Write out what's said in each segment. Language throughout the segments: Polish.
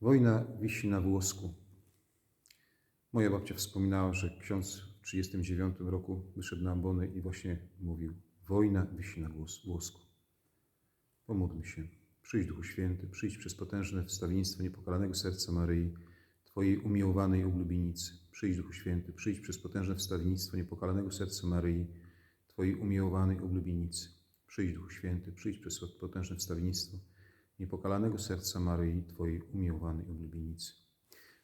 Wojna wisi na włosku. Moja babcia wspominała, że ksiądz w 1939 roku wyszedł na ambony i właśnie mówił: Wojna wisi na włosku. Pomódlmy się. Przyjdź Duchu Święty, przyjdź przez potężne wstawiennictwo niepokalanego serca Maryi, Twojej umiłowanej oblubienicy. Przyjdź Duchu Święty, przyjdź przez potężne wstawiennictwo niepokalanego serca Maryi, Twojej umiłowanej oblubienicy. Przyjdź Duchu Święty, przyjdź przez potężne wstawiennictwo niepokalanego serca Maryi, Twojej umiłowanej oblubienicy.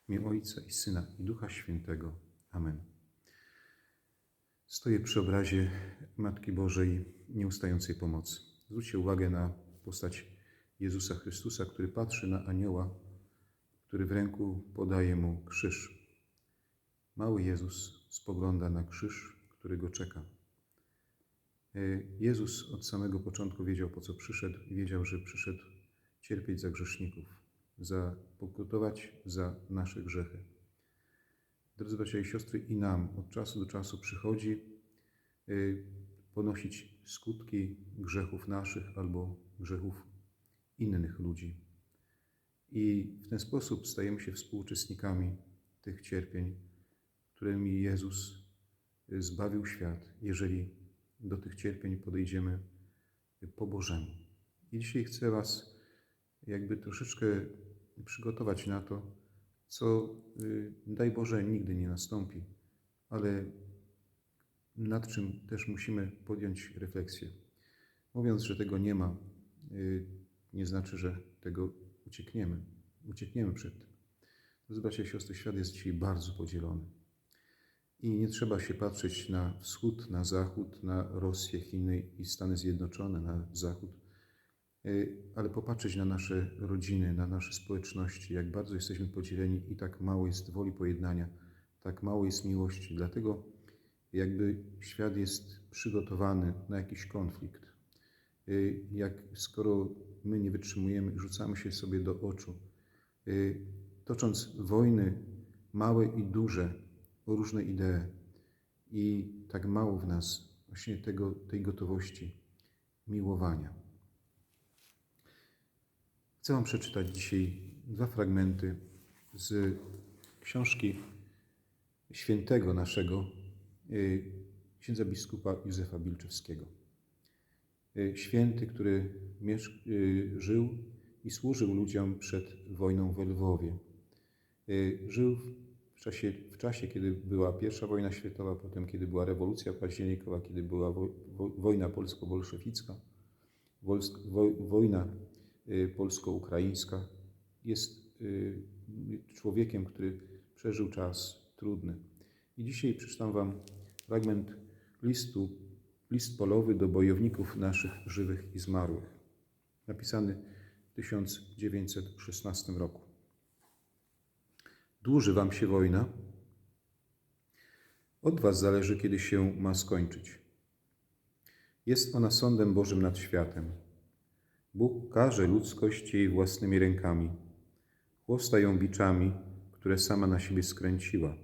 W imię Ojca i Syna i Ducha Świętego. Amen. Stoję przy obrazie Matki Bożej nieustającej pomocy. Zwróćcie uwagę na postać Jezusa Chrystusa, który patrzy na anioła, który w ręku podaje mu krzyż. Mały Jezus spogląda na krzyż, który go czeka. E, Jezus od samego początku wiedział, po co przyszedł i wiedział, że przyszedł cierpieć za grzeszników, za pokutować za nasze grzechy. Drodzy bracia i siostry, i nam od czasu do czasu przychodzi y, ponosić skutki grzechów naszych albo grzechów innych ludzi. I w ten sposób stajemy się współuczestnikami tych cierpień, którymi Jezus y, zbawił świat, jeżeli do tych cierpień podejdziemy po Bożemu. I dzisiaj chcę Was jakby troszeczkę przygotować na to, co y, daj Boże nigdy nie nastąpi, ale nad czym też musimy podjąć refleksję. Mówiąc, że tego nie ma, y, nie znaczy, że tego uciekniemy. Uciekniemy przed tym. Drodzy bracia i siostry, świat jest dzisiaj bardzo podzielony. I nie trzeba się patrzeć na wschód, na zachód, na Rosję, Chiny i Stany Zjednoczone, na zachód, ale popatrzeć na nasze rodziny, na nasze społeczności, jak bardzo jesteśmy podzieleni i tak mało jest woli pojednania, tak mało jest miłości. Dlatego jakby świat jest przygotowany na jakiś konflikt. Y, Jak skoro my nie wytrzymujemy rzucamy się sobie do oczu, y, tocząc wojny małe i duże o różne idee i tak mało w nas właśnie tego, tej gotowości miłowania. Chcę Wam przeczytać dzisiaj dwa fragmenty z książki świętego naszego, y, księdza biskupa Józefa Bilczewskiego. Y, Święty, który y, żył i służył ludziom przed wojną w Lwowie. Żył w czasie, w czasie, kiedy była pierwsza wojna światowa, potem kiedy była rewolucja październikowa, kiedy była wo, wo, wojna polsko-bolszewicka, wojna polsko-ukraińska. Jest y, człowiekiem, który przeżył czas trudny. I dzisiaj przeczytam Wam fragment listu, list polowy do bojowników naszych żywych i zmarłych, napisany w 1916 roku. Dłuży Wam się wojna? Od Was zależy, kiedy się ma skończyć. Jest ona sądem Bożym nad światem. Bóg każe ludzkość jej własnymi rękami. Chłosta ją biczami, które sama na siebie skręciła.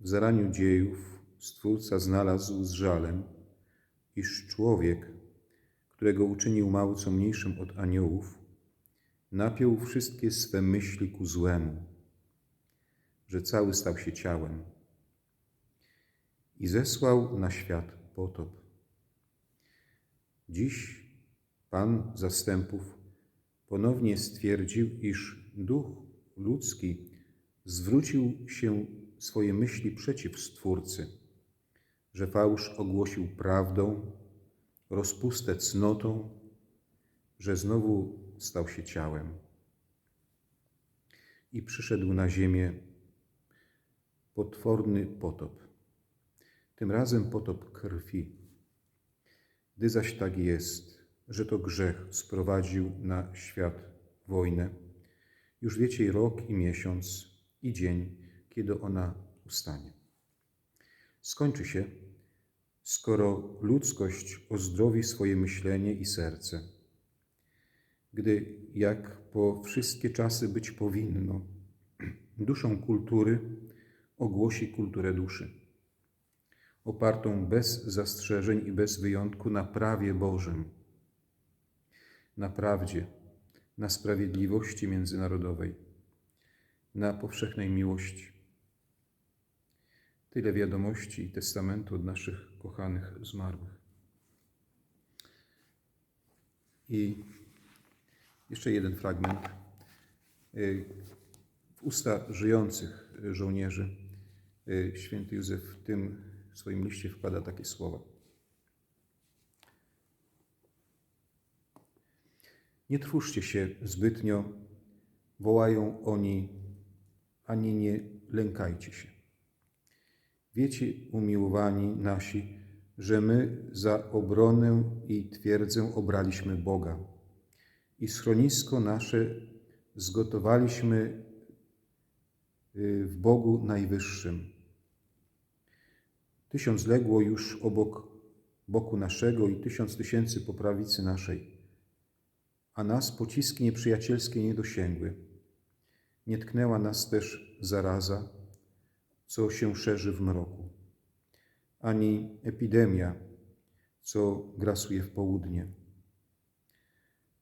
W zaraniu dziejów Stwórca znalazł z żalem, iż człowiek, którego uczynił mało co mniejszym od aniołów, napiął wszystkie swe myśli ku złemu, że cały stał się ciałem i zesłał na świat potop. Dziś Pan zastępów ponownie stwierdził, iż duch ludzki zwrócił się swoje myśli przeciw Stwórcy, że fałsz ogłosił prawdą, rozpustę cnotą, że znowu stał się ciałem. I przyszedł na ziemię potworny potop. Tym razem potop krwi. Gdy zaś tak jest, że to grzech sprowadził na świat wojnę, już wiecie rok i miesiąc i dzień, kiedy ona ustanie. Skończy się, skoro ludzkość ozdrowi swoje myślenie i serce, gdy, jak po wszystkie czasy być powinno, duszą kultury ogłosi kulturę duszy, opartą bez zastrzeżeń i bez wyjątku na prawie Bożym, na prawdzie, na sprawiedliwości międzynarodowej, na powszechnej miłości. Tyle wiadomości i testamentu od naszych kochanych zmarłych. I jeszcze jeden fragment. W usta żyjących żołnierzy święty Józef w tym swoim liście wkłada takie słowa. Nie trwóżcie się zbytnio, wołają oni, ani nie lękajcie się. Wiecie, umiłowani nasi, że my za obronę i twierdzę obraliśmy Boga i schronisko nasze zgotowaliśmy y, w Bogu Najwyższym. Tysiąc legło już obok boku naszego i tysiąc tysięcy po prawicy naszej, a nas pociski nieprzyjacielskie nie dosięgły. Nie tknęła nas też zaraza, co się szerzy w mroku, ani epidemia, co grasuje w południe.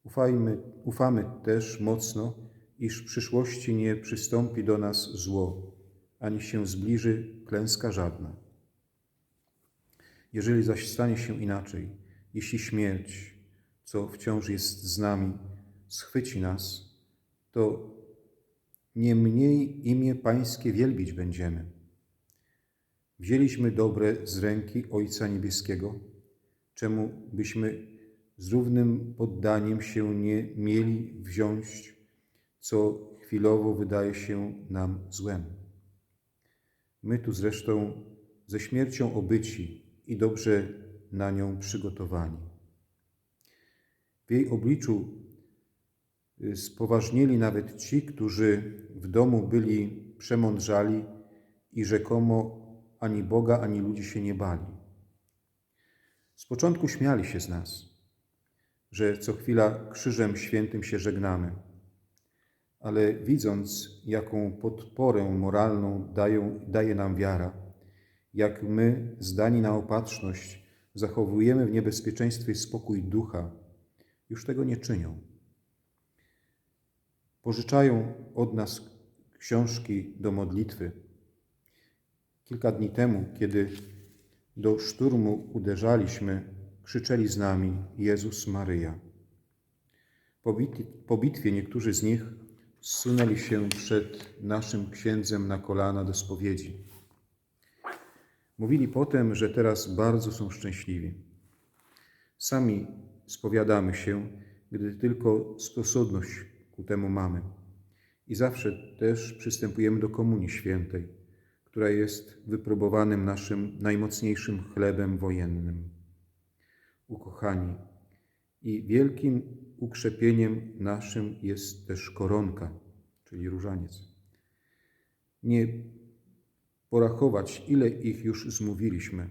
Ufajmy, ufamy też mocno, iż w przyszłości nie przystąpi do nas zło, ani się zbliży klęska żadna. Jeżeli zaś stanie się inaczej, jeśli śmierć, co wciąż jest z nami, schwyci nas, to nie mniej imię Pańskie wielbić będziemy. Wzięliśmy dobre z ręki Ojca Niebieskiego, czemu byśmy z równym poddaniem się nie mieli wziąć, co chwilowo wydaje się nam złem. My tu zresztą ze śmiercią obyci i dobrze na nią przygotowani. Jej obliczu y, spoważnieli nawet ci, którzy w domu byli przemądrzali i rzekomo ani Boga, ani ludzi się nie bali. Z początku śmiali się z nas, że co chwila krzyżem świętym się żegnamy, ale widząc, jaką podporę moralną dają, daje nam wiara, jak my, zdani na opatrzność, zachowujemy w niebezpieczeństwie spokój ducha, już tego nie czynią. Pożyczają od nas książki do modlitwy. Kilka dni temu, kiedy do szturmu uderzaliśmy, krzyczeli z nami Jezus Maryja. Po, bit po bitwie niektórzy z nich zsunęli się przed naszym księdzem na kolana do spowiedzi. Mówili potem, że teraz bardzo są szczęśliwi. Sami spowiadamy się, gdy tylko sposobność ku temu mamy. I zawsze też przystępujemy do Komunii Świętej, która jest wypróbowanym naszym najmocniejszym chlebem wojennym. Ukochani, i wielkim ukrzepieniem naszym jest też koronka, czyli różaniec. Nie porachować, ile ich już zmówiliśmy.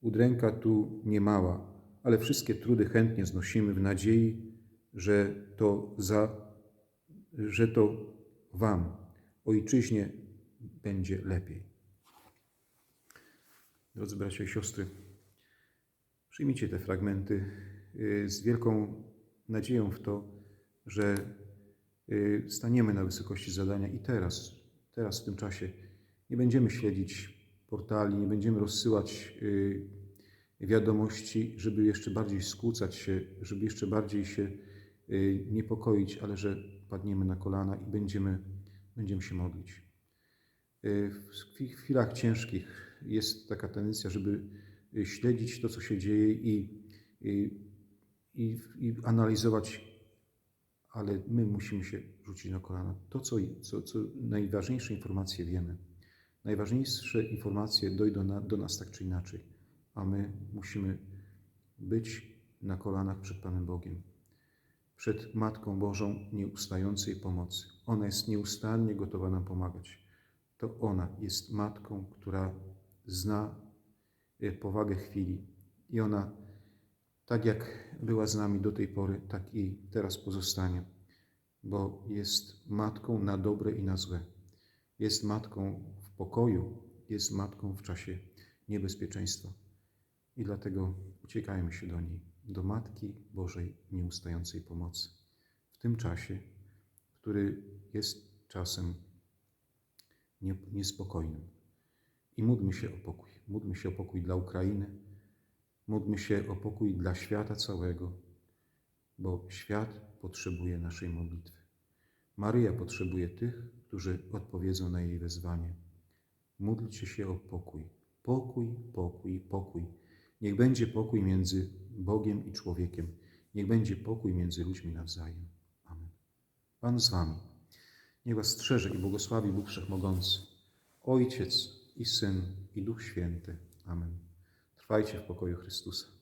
Udręka tu nie mała, ale wszystkie trudy chętnie znosimy w nadziei, że to, za, że to Wam, Ojczyźnie, będzie lepiej. Drodzy bracia i siostry, przyjmijcie te fragmenty y, z wielką nadzieją w to, że y, staniemy na wysokości zadania i teraz, teraz w tym czasie nie będziemy śledzić portali, nie będziemy rozsyłać y, wiadomości, żeby jeszcze bardziej skłócać się, żeby jeszcze bardziej się y, niepokoić, ale że padniemy na kolana i będziemy, będziemy się modlić. Y, w chwilach ciężkich jest taka tendencja, żeby śledzić to, co się dzieje i, i, i, i analizować, ale my musimy się rzucić na kolana. To, co, co, co najważniejsze informacje wiemy. Najważniejsze informacje dojdą na, do nas tak czy inaczej, a my musimy być na kolanach przed Panem Bogiem, przed Matką Bożą nieustającej pomocy. Ona jest nieustannie gotowa nam pomagać. To ona jest Matką, która zna e, powagę chwili i ona, tak jak była z nami do tej pory, tak i teraz pozostanie, bo jest Matką na dobre i na złe. Jest Matką pokoju jest matką w czasie niebezpieczeństwa. I dlatego uciekajmy się do niej, do Matki Bożej nieustającej pomocy. tym czasie, który jest czasem nie- niespokojnym. I módlmy się o pokój. Módlmy się o pokój dla Ukrainy, módlmy się o pokój dla świata całego, bo świat potrzebuje naszej modlitwy. Maryja potrzebuje tych, którzy odpowiedzą na jej wezwanie. Módlcie się o pokój. Pokój, pokój, pokój. Niech będzie pokój między Bogiem i człowiekiem. Niech będzie pokój między ludźmi nawzajem. Amen. Pan z wami. Niech was strzeże i błogosławi Bóg Wszechmogący, Ojciec i Syn i Duch Święty. Amen. Trwajcie w pokoju Chrystusa.